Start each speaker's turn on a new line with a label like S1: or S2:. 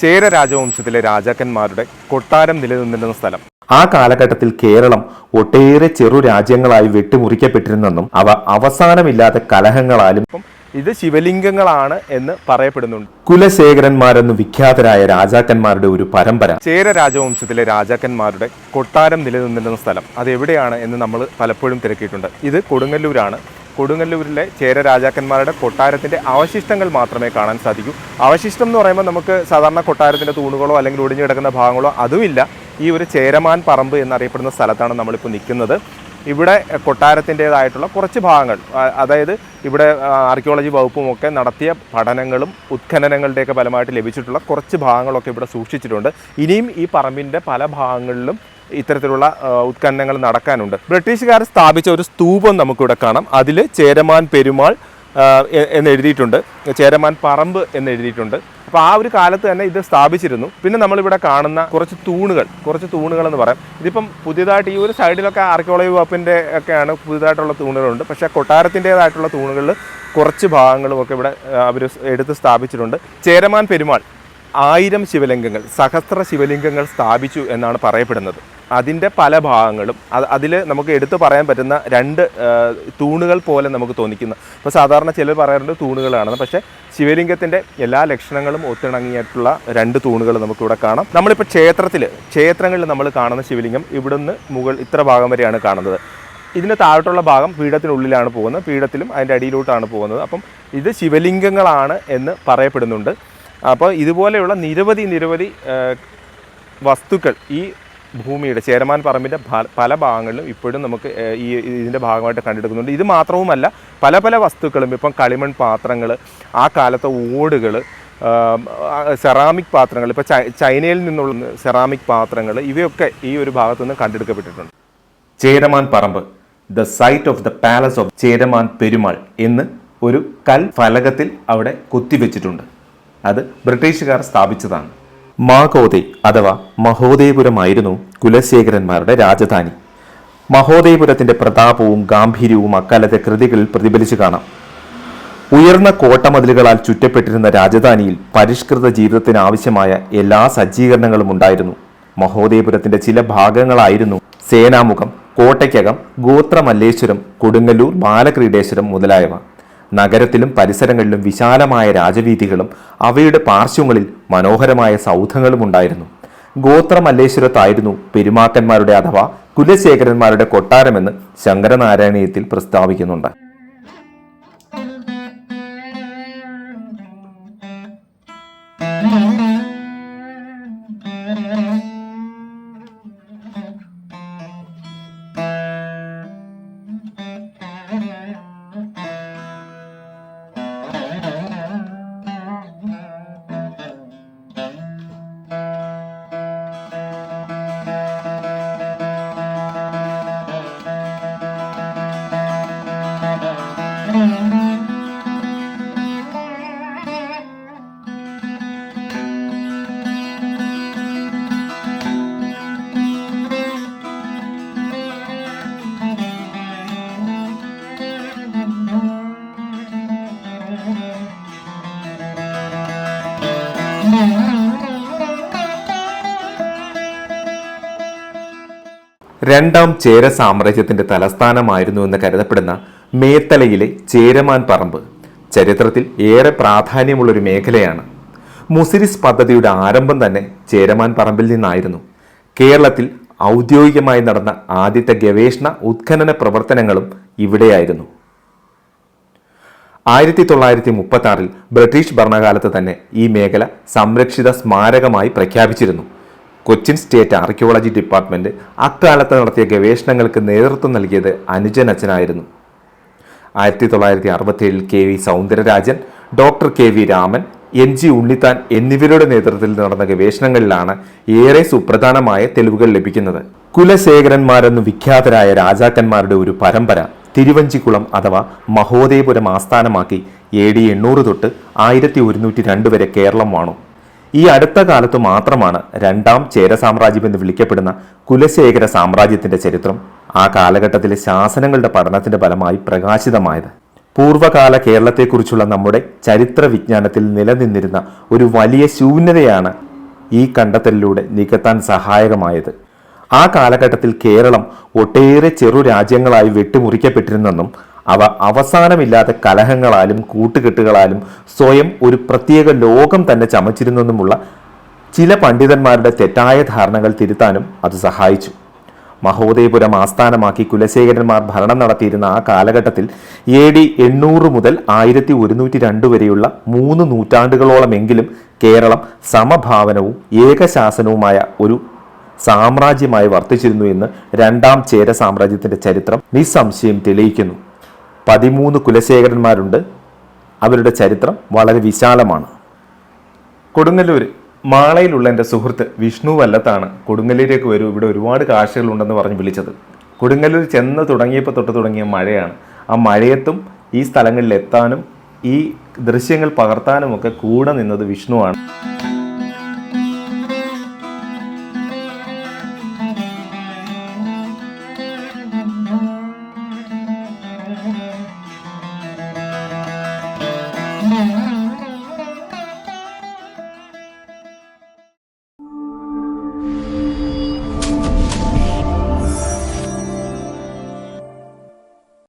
S1: ചേര രാജവംശത്തിലെ രാജാക്കന്മാരുടെ കൊട്ടാരം നിലനിന്നിരുന്ന സ്ഥലം.
S2: ആ കാലഘട്ടത്തിൽ കേരളം ഒട്ടേറെ ചെറു രാജ്യങ്ങളായി വെട്ടിമുറിക്കപ്പെട്ടിരുന്നെന്നും അവ അവസാനമില്ലാത്ത കലഹങ്ങളാലും
S1: ഇത് ശിവലിംഗങ്ങളാണ് എന്ന് പറയപ്പെടുന്നുണ്ട്.
S2: കുലശേഖരന്മാരെന്ന് വിഖ്യാതരായ രാജാക്കന്മാരുടെ ഒരു പരമ്പര.
S1: ചേര രാജവംശത്തിലെ രാജാക്കന്മാരുടെ കൊട്ടാരം നിലനിന്നിരുന്ന സ്ഥലം അത് എവിടെയാണ് എന്ന് നമ്മൾ പലപ്പോഴും തിരക്കിയിട്ടുണ്ട്. ഇത് കൊടുങ്ങല്ലൂരാണ്. കൊടുങ്ങല്ലൂരിലെ ചേര രാജാക്കന്മാരുടെ കൊട്ടാരത്തിന്റെ അവശിഷ്ടങ്ങൾ മാത്രമേ കാണാൻ സാധിക്കൂ. അവശിഷ്ടം എന്ന് പറയുമ്പോൾ നമുക്ക് സാധാരണ കൊട്ടാരത്തിന്റെ തൂണുകളോ അല്ലെങ്കിൽ ഒടിഞ്ഞു കിടക്കുന്ന ഭാഗങ്ങളോ അതുമില്ല. ഈ ഒരു ചേരമാൻ പറമ്പ് എന്നറിയപ്പെടുന്ന സ്ഥലത്താണ് നമ്മളിപ്പോൾ നിൽക്കുന്നത്. ഇവിടെ കൊട്ടാരത്തിന്റെതായിട്ടുള്ള കുറച്ച് ഭാഗങ്ങൾ അതായത് ഇവിടെ ആർക്കിയോളജി വകുപ്പും ഒക്കെ നടത്തിയ പഠനങ്ങളും ഉത്ഖനനങ്ങളുടെയൊക്കെ ഫലമായിട്ട് ലഭിച്ചിട്ടുള്ള കുറച്ച് ഭാഗങ്ങളൊക്കെ ഇവിടെ സൂക്ഷിച്ചിട്ടുണ്ട്. ഇനിയും ഈ പറമ്പിന്റെ പല ഭാഗങ്ങളിലും ഇത്തരത്തിലുള്ള ഉത്ഖനനങ്ങൾ നടക്കാനുണ്ട്. ബ്രിട്ടീഷുകാർ സ്ഥാപിച്ച ഒരു സ്തൂപം നമുക്കിവിടെ കാണാം. അതിൽ ചേരമാൻ പെരുമാൾ എന്നെഴുതിയിട്ടുണ്ട്. ചേരമാൻ പറമ്പ് എന്നെഴുതിയിട്ടുണ്ട്. അപ്പോൾ ആ ഒരു കാലത്ത് തന്നെ ഇത് സ്ഥാപിച്ചിരുന്നു. പിന്നെ നമ്മളിവിടെ കാണുന്ന കുറച്ച് തൂണുകൾ കുറച്ച് തൂണുകൾ എന്ന് പറയാം. ഇതിപ്പം പുതിയതായിട്ട് ഈ ഒരു സൈഡിലൊക്കെ ആർക്കിയോളജി വകുപ്പിന്റെ ഒക്കെയാണ് പുതിയതായിട്ടുള്ള തൂണുകളുണ്ട്. പക്ഷേ കൊട്ടാരത്തിന്റെതായിട്ടുള്ള തൂണുകളിൽ കുറച്ച് ഭാഗങ്ങളും ഒക്കെ ഇവിടെ അവർ എടുത്ത് സ്ഥാപിച്ചിട്ടുണ്ട്. ചേരമാൻ പെരുമാൾ ആയിരം ശിവലിംഗങ്ങൾ സഹസ്ര ശിവലിംഗങ്ങൾ സ്ഥാപിച്ചു എന്നാണ് പറയപ്പെടുന്നത്. അതിന്റെ പല ഭാഗങ്ങളും അത് അതിൽ നമുക്ക് എടുത്തു പറയാൻ പറ്റുന്ന രണ്ട് തൂണുകൾ പോലെ നമുക്ക് തോന്നിക്കുന്ന. ഇപ്പോൾ സാധാരണ ചിലർ പറയാറുണ്ട് തൂണുകളാണെന്ന്. പക്ഷേ ശിവലിംഗത്തിന്റെ എല്ലാ ലക്ഷണങ്ങളും ഒത്തിണങ്ങിയിട്ടുള്ള രണ്ട് തൂണുകൾ നമുക്കിവിടെ കാണാം. നമ്മളിപ്പോൾ ക്ഷേത്രത്തിൽ ക്ഷേത്രങ്ങളിൽ നമ്മൾ കാണുന്ന ശിവലിംഗം ഇവിടുന്ന് മുകൾ ഇത്ര ഭാഗം വരെയാണ് കാണുന്നത്. ഇതിന് താഴോട്ടുള്ള ഭാഗം പീഠത്തിനുള്ളിലാണ് പോകുന്നത്. പീഠത്തിലും അതിന്റെ അടിയിലോട്ടാണ് പോകുന്നത്. അപ്പം ഇത് ശിവലിംഗങ്ങളാണ് എന്ന് പറയപ്പെടുന്നുണ്ട്. അപ്പോൾ ഇതുപോലെയുള്ള നിരവധി നിരവധി വസ്തുക്കൾ ഈ ഭൂമിയുടെ ചേരമാൻ പറമ്പിന്റെ പല ഭാഗങ്ങളിലും ഇപ്പോഴും നമുക്ക് ഈ ഇതിന്റെ ഭാഗമായിട്ട് കണ്ടെടുക്കുന്നുണ്ട്. ഇത് മാത്രവുമല്ല പല പല വസ്തുക്കളും ഇപ്പം കളിമൺ പാത്രങ്ങൾ ആ കാലത്തെ ഓടുകൾ സെറാമിക് പാത്രങ്ങൾ ഇപ്പോൾ ചൈനയിൽ നിന്നുള്ള സെറാമിക് പാത്രങ്ങൾ ഇവയൊക്കെ ഈ ഒരു ഭാഗത്തു നിന്ന് കണ്ടെടുക്കപ്പെട്ടിട്ടുണ്ട്.
S2: Cheraman Paramba the site of the palace of Cheraman Perumal എന്ന് ഒരു കൽ ഫലകത്തിൽ അവിടെ കുത്തിവെച്ചിട്ടുണ്ട്. അത് ബ്രിട്ടീഷുകാർ സ്ഥാപിച്ചതാണ്. മാഗോദേ അഥവാ മഹോദയപുരമായിരുന്നു കുലശേഖരന്മാരുടെ രാജധാനി. മഹോദയപുരത്തിന്റെ പ്രതാപവും ഗാംഭീര്യവും അക്കാലത്തെ കൃതികളിൽ പ്രതിഫലിച്ചു കാണാം. ഉയർന്ന കോട്ടമതിലുകളാൽ ചുറ്റപ്പെട്ടിരുന്ന രാജധാനിയിൽ പരിഷ്കൃത ജീവിതത്തിന് ആവശ്യമായ എല്ലാ സജ്ജീകരണങ്ങളും ഉണ്ടായിരുന്നു. മഹോദയപുരത്തിന്റെ ചില ഭാഗങ്ങളായിരുന്നു സേനാമുഖം കോട്ടയ്ക്കകം ഗോത്രമല്ലേശ്വരം കൊടുങ്ങല്ലൂർ ബാലക്രീഡേശ്വരം മുതലായവ. നഗരത്തിലും പരിസരങ്ങളിലും വിശാലമായ രാജവീഥികളും അവയുടെ പാർശ്വങ്ങളിൽ മനോഹരമായ സൗധങ്ങളും ഉണ്ടായിരുന്നു. ഗോത്രമല്ലേശ്വരത്തായിരുന്നു പെരുമാക്കന്മാരുടെ അഥവാ കുലശേഖരന്മാരുടെ കൊട്ടാരമെന്ന് ശങ്കരനാരായണീയത്തിൽ പ്രസ്താവിക്കുന്നുണ്ട്. രണ്ടാം ചേര സാമ്രാജ്യത്തിന്റെ തലസ്ഥാനമായിരുന്നു എന്ന് കരുതപ്പെടുന്ന മേത്തലയിലെ ചേരമാൻ പറമ്പ്. ചരിത്രത്തിൽ ഏറെ പ്രാധാന്യമുള്ളൊരു മേഖലയാണ്. മുസിരിസ് പദ്ധതിയുടെ ആരംഭം തന്നെ ചേരമാൻ പറമ്പിൽ നിന്നായിരുന്നു. കേരളത്തിൽ ഔദ്യോഗികമായി നടന്ന ആദ്യത്തെ ഗവേഷണ ഉത്ഖനന പ്രവർത്തനങ്ങളും ഇവിടെയായിരുന്നു. ആയിരത്തി തൊള്ളായിരത്തി മുപ്പത്തി ആറിൽ ബ്രിട്ടീഷ് ഭരണകാലത്ത് തന്നെ ഈ മേഖല സംരക്ഷിത സ്മാരകമായി പ്രഖ്യാപിച്ചിരുന്നു. കൊച്ചിൻ സ്റ്റേറ്റ് ആർക്കിയോളജി ഡിപ്പാർട്ട്മെന്റ് അക്കാലത്ത് നടത്തിയ ഗവേഷണങ്ങൾക്ക് നേതൃത്വം നൽകിയത് അനുജൻ അച്ഛനായിരുന്നു. ആയിരത്തി തൊള്ളായിരത്തി അറുപത്തിയേഴിൽ K V Soundararajan doctor K V Raman N G Unnithan എന്നിവരുടെ നേതൃത്വത്തിൽ നടന്ന ഗവേഷണങ്ങളിലാണ് ഏറെ സുപ്രധാനമായ തെളിവുകൾ ലഭിക്കുന്നത്. കുലശേഖരന്മാരെന്ന് വിഖ്യാതരായ രാജാക്കന്മാരുടെ ഒരു പരമ്പര തിരുവഞ്ചിക്കുളം അഥവാ മഹോദയപുരം ആസ്ഥാനമാക്കി എ ഡി എണ്ണൂറ് തൊട്ട് ആയിരത്തി ഒരുന്നൂറ്റി രണ്ട് വരെ കേരളം വാണു. ഈ അടുത്ത കാലത്ത് മാത്രമാണ് രണ്ടാം ചേര സാമ്രാജ്യം എന്ന് വിളിക്കപ്പെടുന്ന കുലശേഖര സാമ്രാജ്യത്തിന്റെ ചരിത്രം ആ കാലഘട്ടത്തിലെ ശാസനങ്ങളുടെ പഠനത്തിന്റെ ഫലമായി പ്രകാശിതമായത്. പൂർവകാല കേരളത്തെക്കുറിച്ചുള്ള നമ്മുടെ ചരിത്ര വിജ്ഞാനത്തിൽ നിലനിന്നിരുന്ന ഒരു വലിയ ശൂന്യതയാണ് ഈ കണ്ടെത്തലിലൂടെ നികത്താൻ സഹായകമായത്. ആ കാലഘട്ടത്തിൽ കേരളം ഒട്ടേറെ ചെറു രാജ്യങ്ങളായി വെട്ടിമുറിക്കപ്പെട്ടിരുന്നെന്നും അവ അവസാനമില്ലാത്ത കലഹങ്ങളാലും കൂട്ടുകെട്ടുകളാലും സ്വയം ഒരു പ്രത്യേക ലോകം തന്നെ ചമച്ചിരുന്നെന്നുമുള്ള ചില പണ്ഡിതന്മാരുടെ തെറ്റായ ധാരണകൾ തിരുത്താനും അത് സഹായിച്ചു. മഹോദയപുരം ആസ്ഥാനമാക്കി കുലശേഖരന്മാർ ഭരണം നടത്തിയിരുന്ന ആ കാലഘട്ടത്തിൽ എ ഡി എണ്ണൂറ് മുതൽ ആയിരത്തി ഒരുന്നൂറ്റി രണ്ട് വരെയുള്ള മൂന്ന് നൂറ്റാണ്ടുകളോളമെങ്കിലും കേരളം സമഭാവനവും ഏകശാസനവുമായ ഒരു സാമ്രാജ്യമായി വർത്തിച്ചിരുന്നു എന്ന് രണ്ടാം ചേര സാമ്രാജ്യത്തിന്റെ ചരിത്രം നിസ്സംശയം തെളിയിക്കുന്നു. പതിമൂന്ന് കുലശേഖരന്മാരുണ്ട്. അവരുടെ ചരിത്രം വളരെ വിശാലമാണ്.
S1: കൊടുങ്ങല്ലൂർ മാളയിലുള്ള എന്റെ സുഹൃത്ത് വിഷ്ണു വല്ലത്താണ്. കൊടുങ്ങല്ലൂരേക്ക് വരൂ. ഇവിടെ ഒരുപാട് കാഴ്ചകളുണ്ടെന്ന് പറഞ്ഞ് വിളിച്ചത്. കൊടുങ്ങല്ലൂർ ചെന്ന് തുടങ്ങിയപ്പോൾ തൊട്ട് തുടങ്ങിയ മഴയാണ്. ആ മഴയത്തും ഈ സ്ഥലങ്ങളിൽ എത്താനും ഈ ദൃശ്യങ്ങൾ പകർത്താനുമൊക്കെ കൂടെ നിന്നത് വിഷ്ണുവാണ്